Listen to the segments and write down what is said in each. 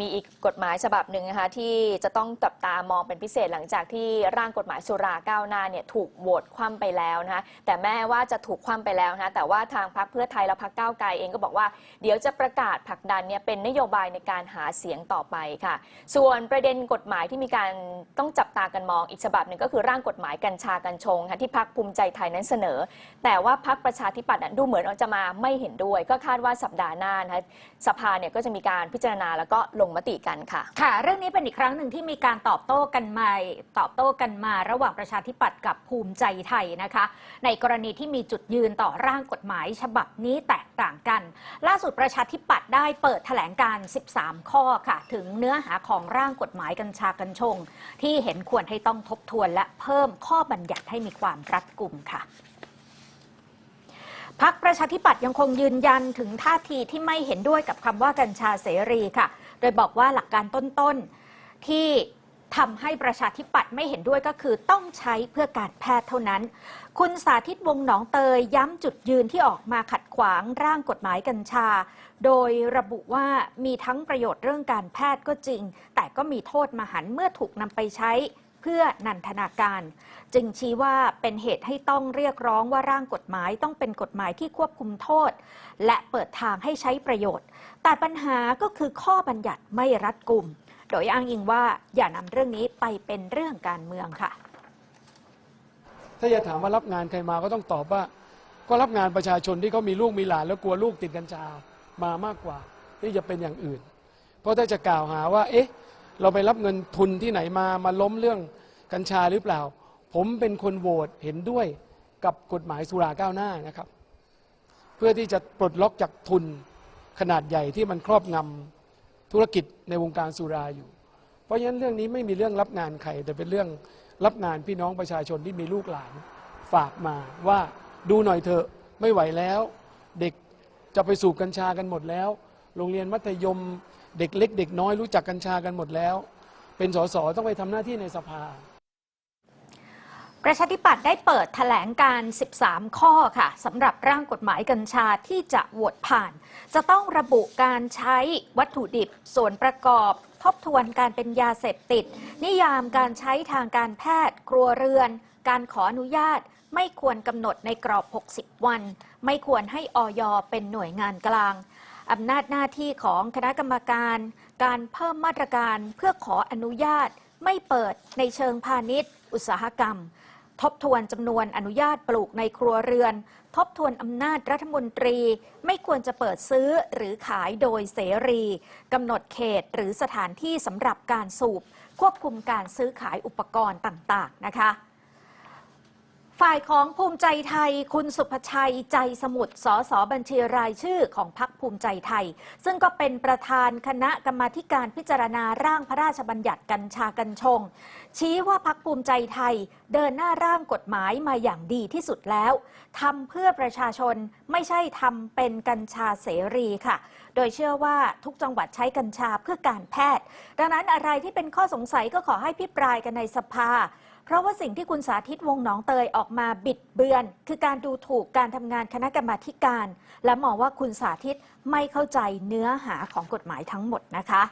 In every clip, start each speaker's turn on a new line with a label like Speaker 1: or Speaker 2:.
Speaker 1: มีอีกกฎหมายฉบับหนึ่งนะคะที่จะต้องจับตามองเป็นพิเศษหลังจากที่ร่างกฎหมายสุราก้าวหน้าเนี่ยถูกโหวตคว่ำไปแล้วนะคะแต่แม้ว่าจะถูกคว่ำไปแล้วนะคะแต่ว่าทางพรรคเพื่อไทยและพรรคก้าวไกลเองก็บอกว่าเดี๋ยวจะประกาศผลักดันเนี่ยเป็นนโยบายในการหาเสียงต่อไปค่ะ ส่วนประเด็นกฎหมายที่มีการต้องจับตากันมองอีกฉบับหนึ่งก็คือร่างกฎหมายกัญชากัญชงค่ะที่พรรคภูมิใจไทยนั้นเสนอ แต่ว่าพรรคประชาธิปัตย์ดูเหมือนจะมาไม่เห็นด้วย ก็คาดว่าสัปดาห์หน้านะคะสภาเนี่ยก็จะมีการพิจารณาแล้วก็ลงมติกันค่ะ
Speaker 2: ค่ะ เรื่องนี้เป็นอีกครั้งหนึ่งที่มีการตอบโต้กันมาตอบโต้กันมา ระหว่างประชาธิปัตย์กับภูมิใจไทยนะคะ ในกรณีที่มีจุดยืนต่อร่างกฎหมายฉบับนี้แตกต่างกัน ล่าสุดประชาธิปัตย์ได้เปิดแถลงการ 13 ข้อค่ะ ถึงเนื้อหาของร่างกฎหมายกัญชากัญชง ที่เห็นควรให้ต้องทบทวน และเพิ่มข้อบัญญัติให้มีความรัดกุมค่ะพักประชาธิปัตย์ยังคงยืนยันถึงท่าทีที่ไม่เห็นด้วยกับคำว่ากัญชาเสรีค่ะ โดยบอกว่าหลักการต้นๆที่ทำให้ประชาธิปัตย์ไม่เห็นด้วยก็คือต้องใช้เพื่อการแพทย์เท่านั้น คุณสาธิตวงหนองเตยย้ำจุดยืนที่ออกมาขัดขวางร่างกฎหมายกัญชา โดยระบุว่ามีทั้งประโยชน์เรื่องการแพทย์ก็จริง แต่ก็มีโทษมหันเมื่อถูกนำไปใช้ เพื่อนันทนาการ จึงชี้ว่าเป็นเหตุให้ต้องเรียกร้องว่าร่างกฎหมายต้องเป็นกฎหมายที่ควบคุมโทษ และเปิดทางให้ใช้ประโยชน์ แต่ปัญหาก็คือข้อบัญญัติไม่รัดกุม โดยอ้างอิงว่าอย่านำเรื่องนี้ไปเป็นเรื่องการเมืองค่ะ
Speaker 3: ถ้าจะถามว่ารับงานใครมาก็ต้องตอบว่า ก็รับงานประชาชนที่เขามีลูกมีหลานแล้วกลัวลูกติดกัญชามามากกว่าที่จะเป็นอย่างอื่น เพราะถ้าจะกล่าวหาว่า เอ๊ะ เราไปรับเงินทุนที่ไหนมามาล้มเรื่องกัญชาหรือเปล่า ผมเป็นคนโหวตเห็นด้วยกับกฎหมายสุราก้าวหน้านะครับ เพื่อที่จะปลดล็อกจากทุนขนาดใหญ่ที่มันครอบงำธุรกิจในวงการสุราอยู่ เพราะฉะนั้นเรื่องนี้ไม่มีเรื่องรับงานใครแต่เป็นเรื่องรับงานพี่น้องประชาชนที่มีลูกหลานฝากมาว่าดูหน่อยเถอะไม่ไหวแล้ว เด็กจะไปสูบกัญชากันหมดแล้ว โรงเรียนมัธยม เด็กเล็ก เด็กน้อยรู้จักกัญชากันหมดแล้ว เป็นสสต้องไปทำหน้าที่ในสภา
Speaker 2: ประชาธิปัตย์ได้เปิดแถลงการ 13 ข้อค่ะสำหรับร่างกฎหมายกัญชาที่จะโหวตผ่าน จะต้องระบุการใช้วัตถุดิบ ส่วนประกอบ ทบทวนการเป็นยาเสพติด นิยามการใช้ทางการแพทย์ ครัวเรือน การขออนุญาต ไม่ควรกำหนดในกรอบ 60 วัน ไม่ควรให้ออยเป็นหน่วยงานกลาง อำนาจหน้าที่ของคณะกรรมการการเพิ่มมาตรการเพื่อขออนุญาต ไม่เปิดในเชิงพาณิชย์ อุตสาหกรรม ทบทวนจำนวนอนุญาตปลูกในครัวเรือน ทบทวนอำนาจรัฐมนตรี ไม่ควรจะเปิดซื้อหรือขายโดยเสรีกำหนดเขตหรือสถานที่สำหรับการสูบ ควบคุมการซื้อขายอุปกรณ์ต่าง ๆ นะคะ ฝ่ายของภูมิใจไทย คุณสุภชัยใจสมุทรสสบัญชีรายชื่อของพรรคภูมิใจไทย ซึ่งก็เป็นประธานคณะกรรมาการพิจารณาร่างพระราชบัญญัติกัญชากัญชง ชี้ว่าพรรคภูมิใจไทยเดินหน้าร่างกฎหมายมาอย่างดีที่สุดแล้วทำเพื่อประชาชนไม่ใช่ทำเป็นกัญชาเสรีค่ะ โดยเชื่อว่าทุกจังหวัดใช้กัญชาเพื่อการแพทย์ ดังนั้นอะไรที่เป็นข้อสงสัยก็ขอให้พิปรายกันในสภา เพราะว่าสิ่งที่คุณสาธิตวงหนองเตยออกมาบิดเบือน คือการดูถูกการทำงานคณะกรรมาการ และมองว่าคุณสาธิตไม่เข้าใจเนื้อหาของกฎหมายทั้งหมดนะคะ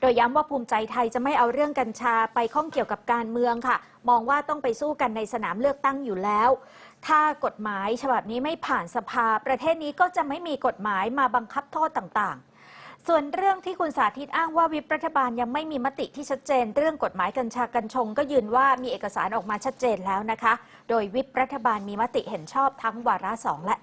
Speaker 2: โดยย้ำว่าภูมิใจไทยจะไม่เอาเรื่องกัญชาไปข้องเกี่ยวกับการเมืองค่ะ มองว่าต้องไปสู้กันในสนามเลือกตั้งอยู่แล้ว ถ้ากฎหมายฉบับนี้ไม่ผ่านสภา ประเทศนี้ก็จะไม่มีกฎหมายมาบังคับโทษต่าง ส่วนเรื่องที่คุณสาธิตอ้างว่าวิปรัฐบาลยังไม่มีมติที่ชัดเจน เรื่องกฎหมายกัญชากัญชง ก็ยืนว่ามีเอกสารออกมาชัดเจนแล้วนะคะ โดยวิปรัฐบาลมีมติเห็นชอบทั้งวาระสองและ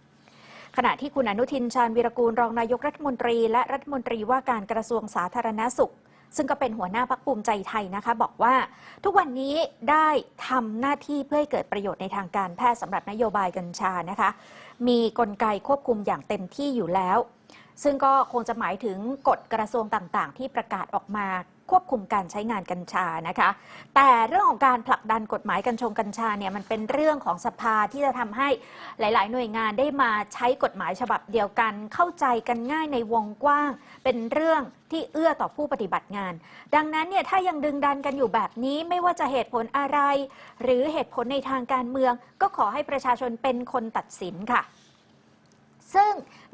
Speaker 2: 3ขณะที่คุณอนุทินชาญวีรกูลรองนายกรัฐมนตรี และรัฐมนตรีว่าการกระทรวงสาธารณสุข ซึ่งก็เป็นหัวหน้าพักภูมิใจไทยนะคะ บอกว่าทุกวันนี้ได้ทำหน้าที่เพื่อให้เกิดประโยชน์ในทางการแพทย์สำหรับนโยบายกัญชานะคะ มีกลไกควบคุมอย่างเต็มที่อยู่แล้ว ซึ่งก็คงจะหมายถึงกฎกระทรวงต่างๆ ที่ประกาศออกมาควบคุมการใช้งานกัญชานะคะ แต่เรื่องของการผลักดันกฎหมายกัญชงกัญชาเนี่ยมันเป็นเรื่องของสภาที่จะทำให้หลาย ๆ หน่วยงานได้มาใช้กฎหมายฉบับเดียวกัน เข้าใจกันง่ายในวงกว้าง เป็นเรื่องที่เอื้อต่อผู้ปฏิบัติงาน ดังนั้นเนี่ยถ้ายังดึงดันกันอยู่แบบนี้ไม่ว่าจะเหตุผลอะไร หรือเหตุผลในทางการเมือง ก็ขอให้ประชาชนเป็นคนตัดสินค่ะ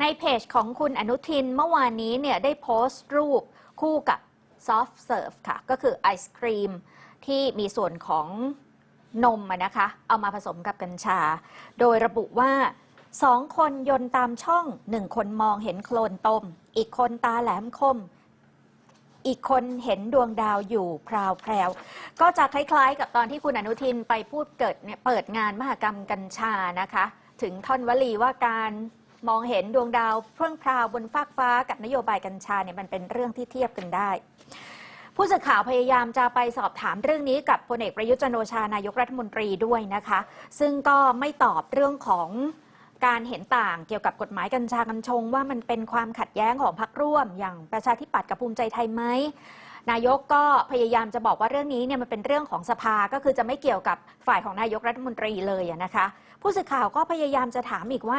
Speaker 2: ในเพจของคุณอนุทินเมื่อวานนี้เนี่ยได้โพสต์รูปคู่กับ Soft Serve ค่ะ ก็คือไอศครีมที่มีส่วนของนมนะคะ เอามาผสมกับกัญชา โดยระบุว่าสองคนยนต์ตามช่องหนึ่งคนมองเห็นโคลนตม อีกคนตาแหลมคม อีกคนเห็นดวงดาวอยู่พราวแพรว ก็จะคล้ายๆ กับตอนที่คุณอนุทินไปพูดเกิดเนี่ยเปิดงานมหกรรมกัญชานะคะ ถึงท่อนวลีว่าการ มองเห็นดวงดาวเพื่องพราวบนฟากฟ้ากับนโยบายกัญชาเนี่ยมันเป็นเรื่องที่เทียบกันได้ ผู้สื่อข่าวพยายามจะไปสอบถามเรื่องนี้กับพลเอกประยุทธ์จันโอชานายกรัฐมนตรีด้วยนะคะ ซึ่งก็ไม่ตอบเรื่องของการเห็นต่างเกี่ยวกับกฎหมายกัญชากัญชง ว่ามันเป็นความขัดแย้งของพรรคร่วม อย่างประชาธิปัตย์กับภูมิใจไทยไหมนายกก็พยายามจะบอกว่าเรื่องนี้เนี่ยมันเป็นเรื่องของสภาก็คือจะไม่เกี่ยวกับฝ่ายของนายกรัฐมนตรีเลยนะคะ ผู้สื่อข่าวก็พยายามจะถามอีกว่า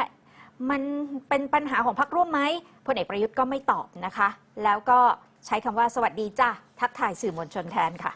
Speaker 2: มันเป็นปัญหาของพรรคร่วมไหมพลเอกประยุทธ์ก็ไม่ตอบนะคะ แล้วก็ใช้คำว่าสวัสดีจ้าทักทายสื่อมวลชนแทนค่ะ